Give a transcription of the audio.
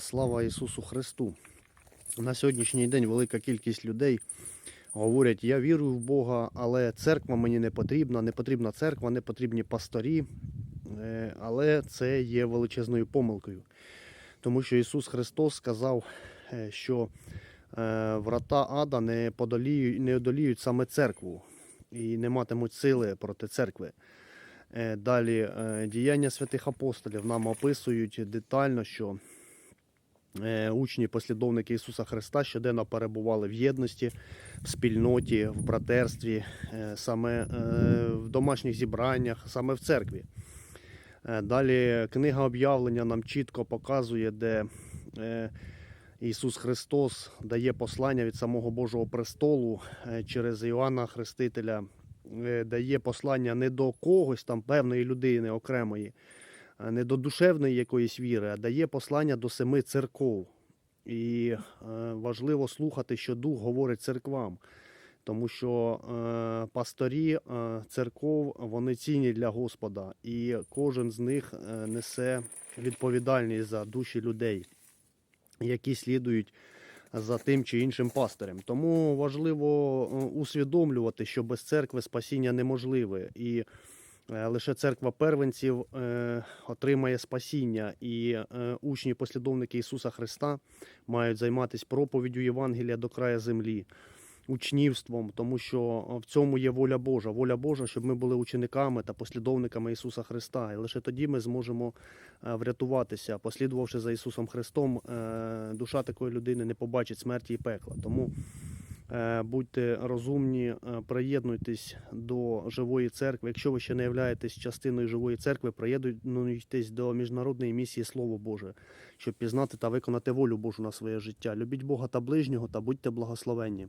Слава Ісусу Христу! На сьогоднішній день велика кількість людей говорять, я вірую в Бога, але церква мені не потрібна, не потрібна церква, не потрібні пасторі. Е, Але це є величезною помилкою. Тому що Ісус Христос сказав, е, що е, врата ада не, подоліють, не одоліють саме церкву і не матимуть сили проти церкви. Далі діяння святих апостолів нам описують детально, що учні, послідовники Ісуса Христа щоденно перебували в єдності, в спільноті, в братерстві, е, саме е, в домашніх зібраннях, саме в церкві. Е, Далі книга об'явлення нам чітко показує, де е, Ісус Христос дає послання від самого Божого престолу е, через Іоанна Хрестителя, е, дає послання не до когось там певної людини окремої, не до душевної якоїсь віри, а дає послання до семи церков. І е, важливо слухати, що Дух говорить церквам. Тому що е, пасторі е, церков вони цінні для Господа, і кожен з них е, несе відповідальність за душі людей, які слідують за тим чи іншим пастирем. Тому важливо е, усвідомлювати, що без церкви спасіння неможливе. І е, лише церква первенців е, отримає спасіння, і е, учні, послідовники Ісуса Христа мають займатися проповіддю Євангелія до краю землі учнівством, тому що в цьому є воля Божа. Воля Божа, щоб ми були учениками та послідовниками Ісуса Христа. І лише тоді ми зможемо е, врятуватися, послідувавши за Ісусом Христом, е, душа такої людини не побачить смерті і пекла. Тому е, будьте розумні, е, приєднуйтесь до живої церкви. Якщо ви ще не являєтесь частиною живої церкви, приєднуйтесь до міжнародної місії Слово Боже, щоб пізнати та виконати волю Божу на своє життя. Любіть Бога та ближнього та будьте благословенні.